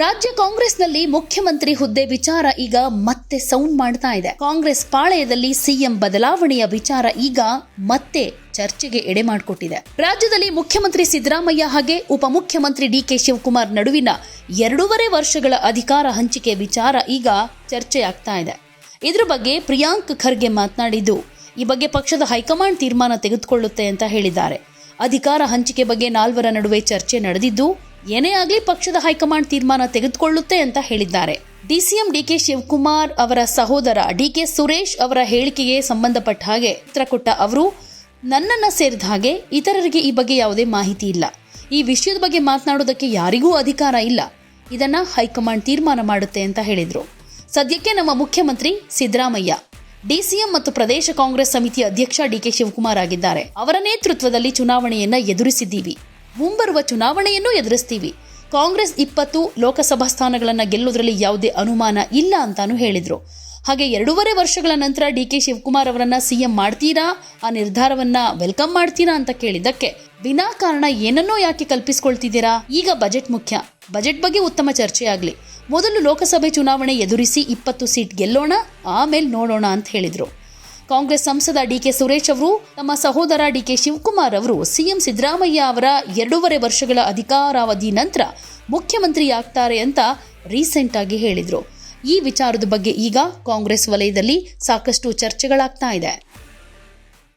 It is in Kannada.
ರಾಜ್ಯ ಕಾಂಗ್ರೆಸ್ನಲ್ಲಿ ಮುಖ್ಯಮಂತ್ರಿ ಹುದ್ದೆ ವಿಚಾರ ಈಗ ಮತ್ತೆ ಸೌಂಡ್ ಮಾಡ್ತಾ ಇದೆ. ಕಾಂಗ್ರೆಸ್ ಪಾಳೆಯದಲ್ಲಿ ಸಿಎಂ ಬದಲಾವಣೆಯ ವಿಚಾರ ಈಗ ಮತ್ತೆ ಚರ್ಚೆಗೆ ಎಡೆ ಮಾಡಿಕೊಟ್ಟಿದೆ. ರಾಜ್ಯದಲ್ಲಿ ಮುಖ್ಯಮಂತ್ರಿ ಸಿದ್ದರಾಮಯ್ಯ ಹಾಗೆ ಉಪಮುಖ್ಯಮಂತ್ರಿ ಡಿಕೆ ಶಿವಕುಮಾರ್ ನಡುವಿನ ಎರಡೂವರೆ ವರ್ಷಗಳ ಅಧಿಕಾರ ಹಂಚಿಕೆ ವಿಚಾರ ಈಗ ಚರ್ಚೆಯಾಗ್ತಾ ಇದೆ. ಇದ್ರ ಬಗ್ಗೆ ಪ್ರಿಯಾಂಕ್ ಖರ್ಗೆ ಮಾತನಾಡಿದ್ದು, ಈ ಬಗ್ಗೆ ಪಕ್ಷದ ಹೈಕಮಾಂಡ್ ತೀರ್ಮಾನ ತೆಗೆದುಕೊಳ್ಳುತ್ತೆ ಅಂತ ಹೇಳಿದ್ದಾರೆ. ಅಧಿಕಾರ ಹಂಚಿಕೆ ಬಗ್ಗೆ ನಾಲ್ವರ ನಡುವೆ ಚರ್ಚೆ ನಡೆದಿದ್ದು ಏನೇ ಆಗಲಿ ಪಕ್ಷದ ಹೈಕಮಾಂಡ್ ತೀರ್ಮಾನ ತೆಗೆದುಕೊಳ್ಳುತ್ತೆ ಅಂತ ಹೇಳಿದ್ದಾರೆ. ಡಿಸಿಎಂ ಡಿಕೆ ಶಿವಕುಮಾರ್ ಅವರ ಸಹೋದರ ಡಿಕೆ ಸುರೇಶ್ ಅವರ ಹೇಳಿಕೆಗೆ ಸಂಬಂಧಪಟ್ಟ ಹಾಗೆ ಉತ್ತರ ಅವರು, ನನ್ನನ್ನು ಸೇರಿದ ಹಾಗೆ ಇತರರಿಗೆ ಈ ಬಗ್ಗೆ ಯಾವುದೇ ಮಾಹಿತಿ ಇಲ್ಲ. ಈ ವಿಷಯದ ಬಗ್ಗೆ ಮಾತನಾಡೋದಕ್ಕೆ ಯಾರಿಗೂ ಅಧಿಕಾರ ಇಲ್ಲ. ಇದನ್ನು ಹೈಕಮಾಂಡ್ ತೀರ್ಮಾನ ಮಾಡುತ್ತೆ ಅಂತ ಹೇಳಿದರು. ಸದ್ಯಕ್ಕೆ ನಮ್ಮ ಮುಖ್ಯಮಂತ್ರಿ ಸಿದ್ದರಾಮಯ್ಯ, ಡಿಸಿಎಂ ಮತ್ತು ಪ್ರದೇಶ ಕಾಂಗ್ರೆಸ್ ಸಮಿತಿ ಅಧ್ಯಕ್ಷ ಡಿಕೆ ಶಿವಕುಮಾರ್ ಆಗಿದ್ದಾರೆ. ಅವರ ನೇತೃತ್ವದಲ್ಲಿ ಚುನಾವಣೆಯನ್ನ ಎದುರಿಸಿದ್ದೀವಿ. ಮುಂಬರುವ ಚುನಾವಣೆಯನ್ನು ಎದುರಿಸ್ತೀವಿ. ಕಾಂಗ್ರೆಸ್ ಇಪ್ಪತ್ತು, ಲೋಕಸಭಾ ಸ್ಥಾನಗಳನ್ನು ಗೆಲ್ಲುವುದರಲ್ಲಿ ಯಾವುದೇ ಅನುಮಾನ ಇಲ್ಲ ಅಂತಾನು ಹೇಳಿದರು. ಹಾಗೆ ಎರಡೂವರೆ ವರ್ಷಗಳ ನಂತರ ಡಿ ಕೆ ಶಿವಕುಮಾರ್ ಅವರನ್ನ ಸಿಎಂ ಮಾಡ್ತೀರಾ? ಆ ನಿರ್ಧಾರವನ್ನ ವೆಲ್ಕಮ್ ಮಾಡ್ತೀರಾ ಅಂತ ಕೇಳಿದ್ದಕ್ಕೆ ವಿನಾಕಾರಣ ಏನನ್ನೋ ಯಾಕೆ ಕಲ್ಪಿಸ್ಕೊಳ್ತಿದ್ದೀರಾ? ಈಗ ಬಜೆಟ್ ಮುಖ್ಯ. ಬಜೆಟ್ ಬಗ್ಗೆ ಉತ್ತಮ ಚರ್ಚೆಯಾಗಲಿ ಮೊದಲು ಲೋಕಸಭೆ ಚುನಾವಣೆ ಎದುರಿಸಿ ಇಪ್ಪತ್ತು ಸೀಟ್ ಗೆಲ್ಲೋಣ, ಆಮೇಲೆ ನೋಡೋಣ ಅಂತ ಹೇಳಿದ್ರು. ಕಾಂಗ್ರೆಸ್ ಸಂಸದ ಡಿಕೆ ಸುರೇಶ್ ಅವರು, ತಮ್ಮ ಸಹೋದರ ಡಿಕೆ ಶಿವಕುಮಾರ್ ಅವರು, ಸಿಎಂ ಸಿದ್ದರಾಮಯ್ಯ ಅವರ ಎರಡೂವರೆ ವರ್ಷಗಳ ಅಧಿಕಾರಾವಧಿ ನಂತರ ಮುಖ್ಯಮಂತ್ರಿ ಆಗ್ತಾರೆ ಅಂತ ರೀಸೆಂಟ್ ಆಗಿ ಹೇಳಿದರು. ಈ ವಿಚಾರದ ಬಗ್ಗೆ ಈಗ ಕಾಂಗ್ರೆಸ್ ವಲಯದಲ್ಲಿ ಸಾಕಷ್ಟು ಚರ್ಚೆಗಳಾಗ್ತಾ ಇದೆ.